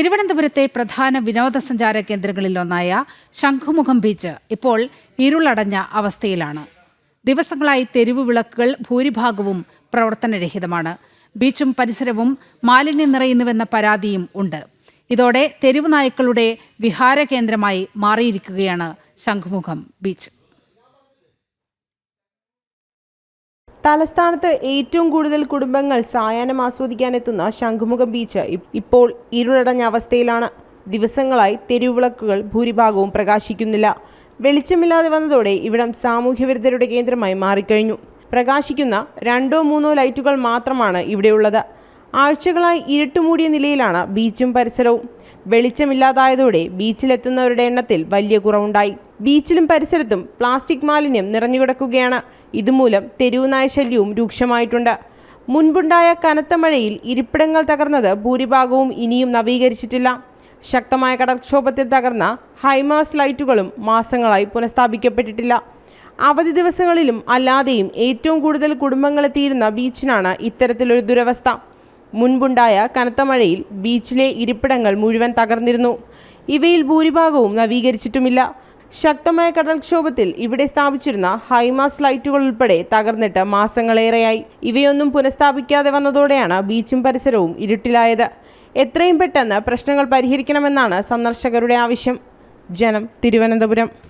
തിരുവനന്തപുരത്തെ പ്രധാന വിനോദസഞ്ചാര കേന്ദ്രങ്ങളിലൊന്നായ ശംഖുമുഖം ബീച്ച് ഇപ്പോൾ ഇരുളടഞ്ഞ അവസ്ഥയിലാണ്. ദിവസങ്ങളായി തെരുവ് വിളക്കുകൾ ഭൂരിഭാഗവും പ്രവർത്തനരഹിതമാണ്. ബീച്ചും പരിസരവും മാലിന്യം നിറയുന്നുവെന്ന പരാതിയും ഉണ്ട്. ഇതോടെ തെരുവ് നായ്ക്കളുടെ വിഹാര കേന്ദ്രമായി മാറിയിരിക്കുകയാണ് ശംഖുമുഖം ബീച്ച്. തലസ്ഥാനത്ത് ഏറ്റവും കൂടുതൽ കുടുംബങ്ങൾ സായാഹ്നം ആസ്വദിക്കാനെത്തുന്ന ശംഖുമുഖം ബീച്ച് ഇപ്പോൾ ഇരുളടഞ്ഞ അവസ്ഥയിലാണ്. ദിവസങ്ങളായി തെരുവിളക്കുകൾ ഭൂരിഭാഗവും പ്രകാശിക്കുന്നില്ല. വെളിച്ചമില്ലാതെ വന്നതോടെ ഇവിടം സാമൂഹ്യവിരുദ്ധരുടെ കേന്ദ്രമായി മാറിക്കഴിഞ്ഞു. പ്രകാശിക്കുന്ന രണ്ടോ മൂന്നോ ലൈറ്റുകൾ മാത്രമാണ് ഇവിടെയുള്ളത്. ആഴ്ചകളായി ഇരുട്ടുമൂടിയ നിലയിലാണ് ബീച്ചും പരിസരവും. വെളിച്ചമില്ലാതായതോടെ ബീച്ചിലെത്തുന്നവരുടെ എണ്ണത്തിൽ വലിയ കുറവുണ്ടായി. ബീച്ചിലും പരിസരത്തും പ്ലാസ്റ്റിക് മാലിന്യം നിറഞ്ഞുകിടക്കുകയാണ്. ഇതുമൂലം തെരുവുനായ ശല്യവും രൂക്ഷമായിട്ടുണ്ട്. മുൻപുണ്ടായ കനത്ത മഴയിൽ ഇരിപ്പിടങ്ങൾ തകർന്നത് ഭൂരിഭാഗവും ഇനിയും നവീകരിച്ചിട്ടില്ല. ശക്തമായ കടൽക്ഷോഭത്തിൽ തകർന്ന ഹൈമാസ് ലൈറ്റുകളും മാസങ്ങളായി പുനഃസ്ഥാപിക്കപ്പെട്ടിട്ടില്ല. അവധി ദിവസങ്ങളിലും അല്ലാതെയും ഏറ്റവും കൂടുതൽ കുടുംബങ്ങളെത്തിയിരുന്ന ബീച്ചിനാണ് ഇത്തരത്തിലൊരു ദുരവസ്ഥ. മുൻപുണ്ടായ കനത്ത മഴയിൽ ബീച്ചിലെ ഇരിപ്പിടങ്ങൾ മുഴുവൻ തകർന്നിരുന്നു. ഇവയിൽ ഭൂരിഭാഗവും നവീകരിച്ചിട്ടുമില്ല. ശക്തമായ കടൽക്ഷോഭത്തിൽ ഇവിടെ സ്ഥാപിച്ചിരുന്ന ഹൈമാസ് ലൈറ്റുകൾ ഉൾപ്പെടെ തകർന്നിട്ട് മാസങ്ങളേറെയായി. ഇവയൊന്നും പുനഃസ്ഥാപിക്കാതെ വന്നതോടെയാണ് ബീച്ചും പരിസരവും ഇരുട്ടിലായത്. എത്രയും പെട്ടെന്ന് പ്രശ്നങ്ങൾ പരിഹരിക്കണമെന്നാണ് സന്ദർശകരുടെ ആവശ്യം. ജനം തിരുവനന്തപുരം.